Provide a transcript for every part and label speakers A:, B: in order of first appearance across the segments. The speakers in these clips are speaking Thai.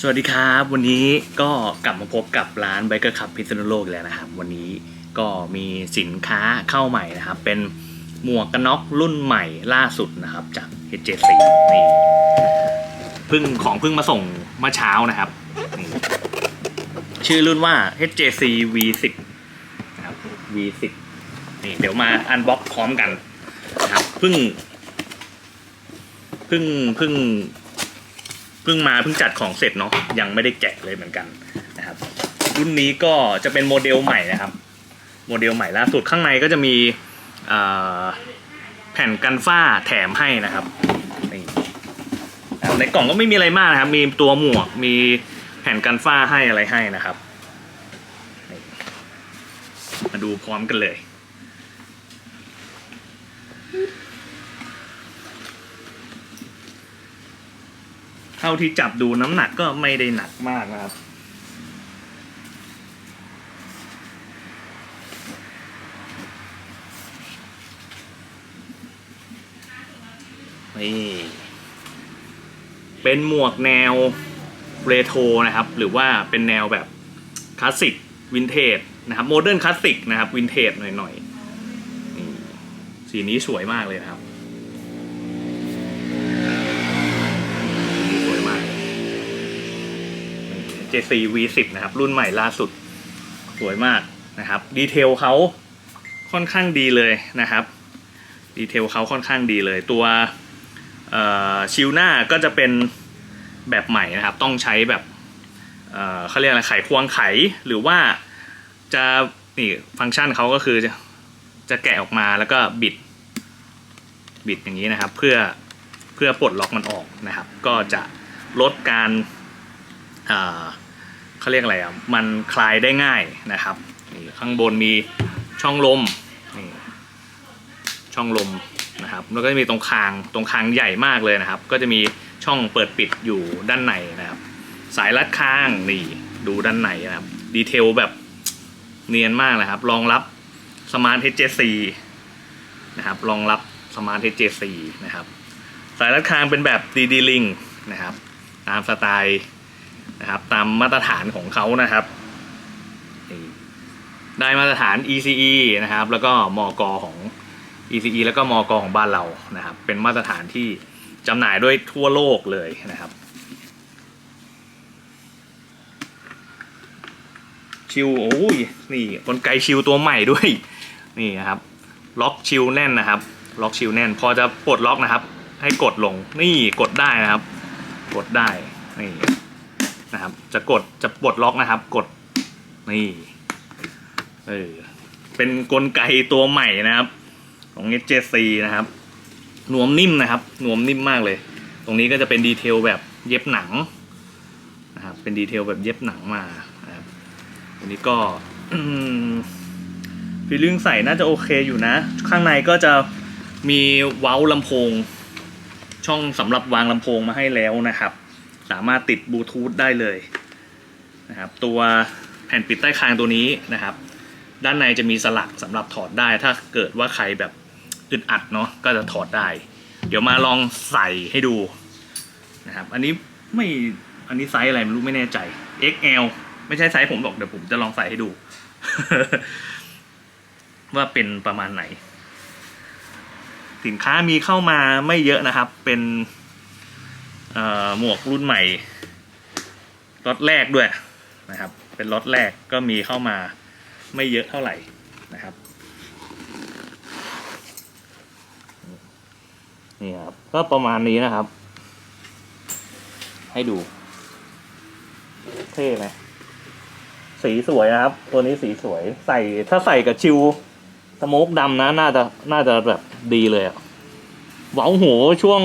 A: สวัสดีครับ วันนี้ก็กลับมาพบกับร้านไบเกอร์คับพิษณุโลกอีกแล้วนะครับ วันนี้ก็มีสินค้าเข้าใหม่นะครับ เป็นหมวกกันน็อกรุ่นใหม่ล่าสุดนะครับ จาก HJC นี่เพิ่งของเพิ่งมาส่งเมื่อเช้านะครับนี่ชื่อรุ่นว่า HJC V10 นะครับ V10 นี่เดี๋ยวมาอันบ็อกพร้อมกันนะครับเพิ่งเพิ่งเพิ่ง เพิ่งมาเพิ่งจัดของเสร็จเนาะยังไม่ได้แกะเลยเหมือนกันนะครับรุ่นนี้ก็จะเป็นโมเดลใหม่นะครับ โมเดลใหม่ล่าสุดข้างในก็จะมีแผ่นกันฝ้าแถมให้นะครับนี่ในกล่องก็ไม่มีอะไรมากนะครับ มีตัวหมวกมีแผ่นกันฝ้าให้อะไรให้นะครับมาดูพร้อมกันเลย ท่าที่จับดูน้ำหนักก็ไม่ได้หนักมากนะครับ นี่ เป็นหมวกแนวเรโทรนะครับ หรือว่าเป็นแนวแบบคลาสสิกวินเทจนะครับโมเดิร์นคลาสสิกนะครับวินเทจหน่อยๆนี่สีนี้สวยมากเลยนะครับ JC V10 นะครับ รุ่นใหม่ล่าสุดสวยมากนะครับ ดีเทลเขาค่อนข้างดีเลยนะครับ ดีเทลเขาค่อนข้างดีเลย ตัวชิลหน้าก็จะเป็นแบบใหม่นะครับ ต้องใช้แบบเเขาเรียกอะไรไขควงไข หรือว่าจะนี่ฟังก์ชันเขาก็คือจะจะแกะออกมาแล้วก็บิดบิดอย่างนี้นะครับ เพื่อเพื่อปลดล็อกมันออกนะครับ ก็จะลดการอ่า เขาเรียกอะไรอะมันคลายได้ง่ายนะครับนี่ข้างบนมีช่องลมนี่ช่องลมนะครับแล้วก็จะมีตรงคางตรงคางใหญ่มากเลยนะครับ ก็จะมีช่องเปิดปิดอยู่ด้านในนะครับ สายรัดข้างนี่ดูด้านในนะครับดีเทลแบบเนียนมากนะครับรองรับสมาร์ท HJC นะครับรองรับสมาร์ท HJC นะครับสายรัดคางเป็นแบบ DD Link นะครับตามสไตล์ นะครับ ตามมาตรฐานของเขานะครับ ได้มาตรฐาน ECE นะครับ แล้วก็มอกของ ECE แล้วก็มอกของบ้านเรานะครับ เป็นมาตรฐานที่จำหน่ายด้วยทั่วโลกเลยนะครับ ชิวโอ้ยนี่กลไกชิวตัวใหม่ด้วยนี่นะครับ ล็อกชิวแน่นนะครับ ล็อกชิวแน่น พอจะปลดล็อกนะครับ ให้กดลงนี่กดได้นะครับ กดได้นี่ นะครับ จะกดจะปลดล็อกนะครับ กดนี่เออเป็นกลไกตัวใหม่นะครับ ของ HJC นะครับ นวมนิ่มนะครับ นวมนิ่มมากเลย ตรงนี้ก็จะเป็นดีเทลแบบเย็บหนังนะครับ เป็นดีเทลแบบเย็บหนังมานะครับอันนี้ก็ฟีลลิ่งใส่น่าจะโอเคอยู่นะ ข้างในก็จะมีเว้าลำโพง ช่องสำหรับวางลำโพงมาให้แล้วนะครับ สามารถติดบลูทูธได้เลยนะครับตัวแผ่นปิดใต้คางตัวนี้นะครับ ด้านในจะมีสลักสำหรับถอดได้ ถ้าเกิดว่าใครแบบอึดอัดเนาะก็จะถอดได้ เดี๋ยวมาลองใส่ให้ดูนะครับอันนี้ไม่อันนี้ไซส์อะไรไม่รู้ไม่แน่ใจ XL ไม่ใช่ไซส์ผมหรอกเดี๋ยวผมจะลองใส่ให้ดู ว่าเป็นประมาณไหน สินค้ามีเข้ามาไม่เยอะนะครับ เป็น หมวกรุ่นใหม่ล็อตแรกด้วยนะครับ เป็นล็อตแรกก็มีเข้ามาไม่เยอะเท่าไหร่นะครับนี่ครับก็ประมาณนี้นะครับ ให้ดู เท่ไหมสีสวยนะครับ ตัวนี้สีสวยใส่ถ้าใส่กับชิวสโมกดำนะ น่าจะน่าจะแบบดีเลยอะเว้าหูช่วง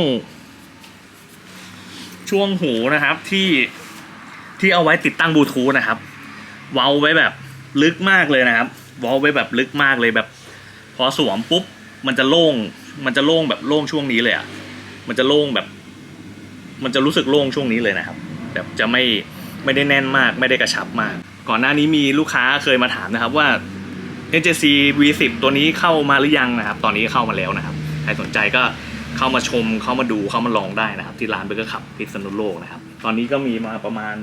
A: ช่วงหูนะครับที่ที่เอาไว้ติดตั้งบลูทูธนะครับ เว้าไว้แบบลึกมากเลยนะครับ เว้าไว้แบบลึกมากเลยแบบ พอสวมปุ๊บมันจะโล่ง มันจะโล่งแบบโล่งช่วงนี้เลยอะมันจะโล่งแบบ มันจะรู้สึกโล่งช่วงนี้เลยนะครับ แบบจะไม่ไม่ได้แน่นมาก ไม่ได้กระชับมาก ก่อนหน้านี้มีลูกค้าเคยมาถามนะครับว่า NJC V10 ตัวนี้เข้ามาหรือยังนะครับ ตอนนี้เข้ามาแล้วนะครับ ใครสนใจก็ เข้ามาชมเข้ามาดูเข้ามาลองได้นะครับ ที่ร้านเบเกอร์ขับพิษณุโลกนะครับ ตอนนี้ก็มีมาประมาณ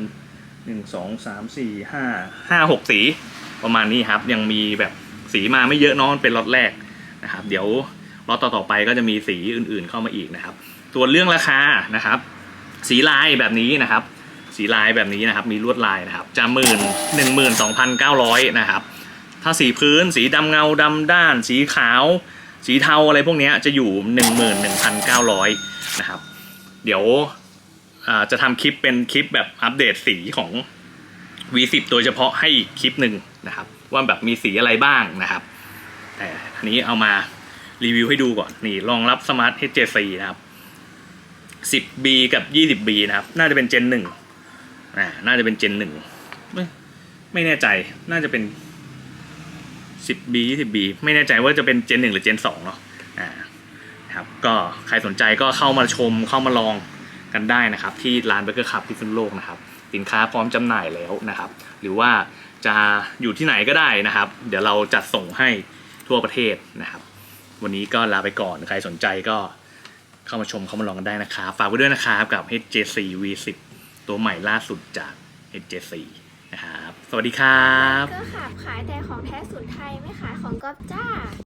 A: หนึ่งสองสามสี่ห้าห้าหกสีประมาณนี้ครับ ยังมีแบบสีมาไม่เยอะน้องเป็นล็อตแรกนะครับ เดี๋ยวล็อตต่อๆไปก็จะมีสีอื่นๆเข้ามาอีกนะครับส่วนเรื่องราคานะครับ สีลายแบบนี้นะครับ สีลายแบบนี้นะครับ มีลวดลายนะครับจะหมื่นหนึ่งหมื่นสองพันเก้าร้อยนะครับ ถ้าสีพื้นสีดำเงาดำด้าน สีขาว สีเทาอะไรพวกนี้จะอยู่หนึ่งหมื่นหนึ่งพันเก้าร้อยนะครับ เดี๋ยวจะทำคลิปเป็นคลิปแบบอัปเดตสีของ V10 โดยเฉพาะให้อีกคลิปหนึ่งนะครับ ว่าแบบมีสีอะไรบ้างนะครับ แต่อันนี้เอามารีวิวให้ดูก่อน นี่รองรับ Smart HJ4 นะครับ 10B กับ 20B นะครับ น่าจะเป็น Gen 1อ่าน่าจะเป็น Gen 1ไม่ไม่แน่ใจน่าจะเป็น 10B 20B ไม่แน่ใจว่าจะเป็น Gen 1หรือ Gen 2เนาะอ่าครับก็ใครสนใจก็เข้ามาชมเข้ามาลองกันได้นะครับ ที่ร้านเบเกอร์คับพิษณุโลกนะครับสินค้าพร้อมจำหน่ายแล้วนะครับ หรือว่าจะอยู่ที่ไหนก็ได้นะครับ เดี๋ยวเราจัดส่งให้ทั่วประเทศนะครับ วันนี้ก็ลาไปก่อนใครสนใจก็เข้ามาชมเข้ามาลองกันได้นะครับฝากไว้ด้วยนะครับกับ HJC V10 ตัวใหม่ล่าสุดจาก HJC นะครับ สวัสดีครับ
B: ก็ขับขายแต่ของแท้สุดไทยไม่ขายของก๊อปจ้า